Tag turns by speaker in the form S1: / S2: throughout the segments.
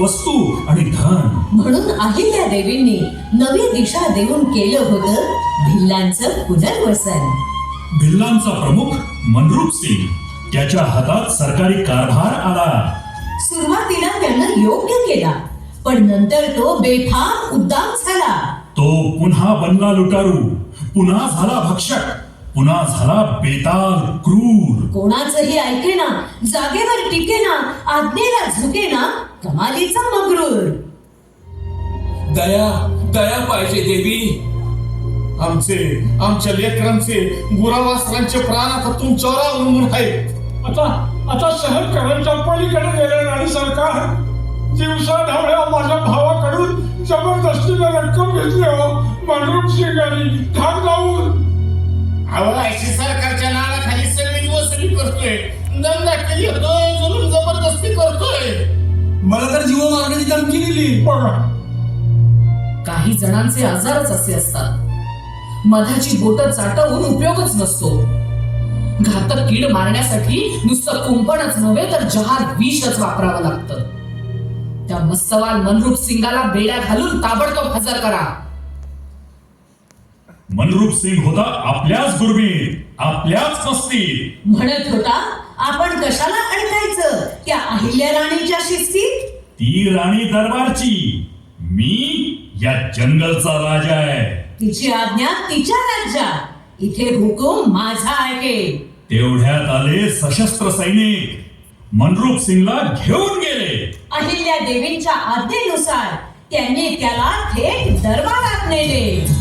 S1: वस्तू आणि धन.
S2: म्हणून अहिल्या देवींनी नवी दिशा देऊन केलं होतं भिल्लांचं पुनर्वसन.
S1: भिल्लांचा प्रमुख मनरूप सिंग. त्याच्या हातात सरकारी कारभार आला.
S2: सुरुवातीला त्यानं योग्य केला पण नंतर तो बेफाम उद्दाम झाला.
S1: तो पुन्हा बनला लुटारू पुन्हा झाला भक्षक पुन्हा झाला बेताल क्रूर.
S2: कोणाचंही ऐकेना जागेवर टिकेना आज्ञेला झुकेना कमालीचा मगरूर.
S3: दया दया पाहिजे देवी.
S4: आमचे आमच्या लेकरांचे गुरावास्त्रांचे प्राण आता तुमच्यावर अवलंबून आहेत.
S5: आता आता सहन करायच्या पलीकडे गेले नाही सरकार. दिवसा ढवळ्या माझ्या भावाकडून जबरदस्तीने रक्कम घेतली हो. मनरूप सिंगांनी धाक लावून.
S4: अहो ऐशी सरकारच्या वसुली करतोय. दंड केली होतो जुलूम जबरदस्ती करतोय.
S3: मला तर जीव मारण्याची धमकी दिली.
S5: बघा
S6: काही जणांचे आजारच असे असतात. मधाची बोट चाटवून उपयोगच नसतो. घातक कीड मारण्यासाठी नुसतं कुंपणच नव्हे तर जहार विषच वापरावं लागतं. त्या मस्तवाल मनरूप सिंगाला बेड्या घालून ताबडतोब हजर करा.
S1: मनरूप सिंग होता आपल्याच गुरमीत आपल्याच मस्तीत
S2: म्हणत होता आपण कशाला अडकायचं? त्या अहिल्या राणीच्या शिस्तीत?
S1: ती राणी दरबारची. मी या जंगलचा राजा आहे.
S2: तिची आज्ञा तिच्या राज्यात. इथे हुकूम माझा ऐकेल
S1: तेवढ्यात आले सशस्त्र सैनिक. मनरूप सिंगला घेऊन गेले.
S2: अहिल्या देवींच्या आज्ञेनुसार त्यांनी त्याला थेट दरबारात नेले.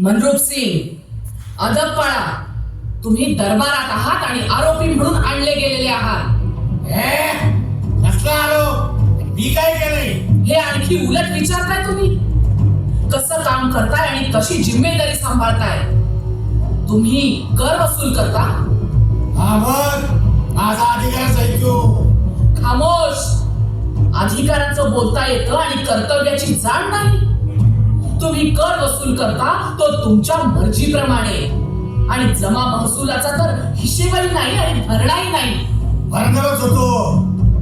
S6: मनरूप सिंग अदब पाळा तुम्ही दरबारात आहात आणि आरोपी म्हणून आणले गेलेले आहात.
S4: हे कसला आलो मी काय केलंय?
S6: हे आणखी उलट विचारताय तुम्ही? कसं काम करताय आणि कशी जिम्मेदारी सांभाळताय? तुम्ही कर वसूल करता?
S4: माझा अधिकारच ऐकू
S6: खामोश! अधिकाराचं बोलता येतं आणि कर्तव्याची जाण नाही. तुम्ही कर वसूल करता तो तुमच्या मर्जीप्रमाणे. आणि जमा महसुलाचा तर हिशेबही नाही आणि भरणाही नाही.
S4: भरणारच होतो.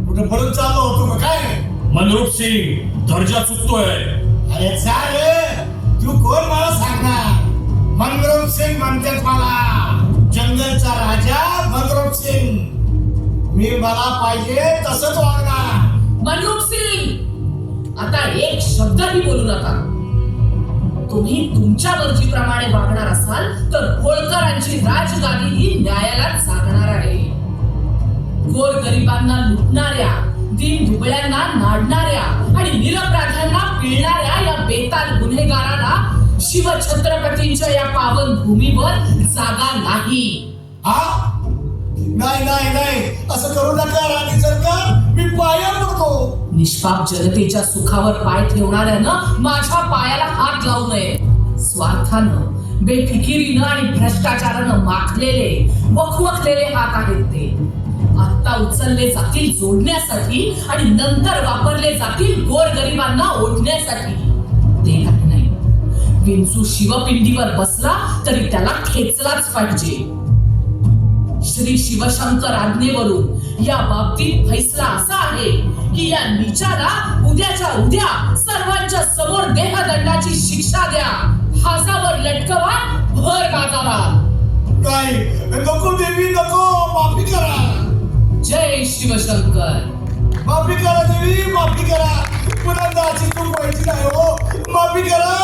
S4: कुठे पळून चाललो होतो का काय?
S1: मनरूप सिंग दर्जा चुकतोय.
S4: अरे चाल तू कोण मला सांगणार? मनरूप सिंग म्हणतात मला जंगलचा राजा मनरूप सिंग. मी मला पाहिजे तसंच वागणार.
S6: मनरूप सिंग आता एक शब्दही बोलू नका. तुम्ही तुमच्या मर्जीप्रमाणे वागणार असाल तर होळकरांची राजगादी ही न्यायालयात जागणार आहे. गोर गरिबांना लुटणाऱ्या दिन दुबळ्यांना नाडणाऱ्या आणि निरपराध्यांना पिळणाऱ्या या बेताल गुन्हेगाराला शिवछत्रपतींच्या या पावन भूमीवर जागा नाही.
S4: हा? नाही नाही नाही. असं करू नका राणी सरकार. मी पाया पडतो
S6: निष्पाप जनतेच्या सुखावर पाय ठेवणाऱ्यानं माझ्या पायाला हात लावू नये. स्वार्थानं बेफिकिरीनं आणि भ्रष्टाचारानं माखलेले वखवखलेले हात आहेत ते. आत्ता उचलले जातील जोडण्यासाठी आणि नंतर वापरले जातील गोरगरिबांना ओढण्यासाठी. ते काही नाही. विंचू शिवपिंडीवर बसला तरी त्याला खेचलाच पाहिजे. श्री शिवशंकर आज्ञेवरून या बाबतीत फैसला असा आहे की या नीचाला उद्याच्या उद्या सर्वांच्या समोर देहदंडाची शिक्षा द्या. हासावर लटकवा भर बाजारात
S4: नाही नको देवी नको. माफी करा.
S6: जय शिवशंकर.
S4: माफी करा देवी माफी करा. पुन्हा दाची चूक व्हायची नाही हो. माफी करा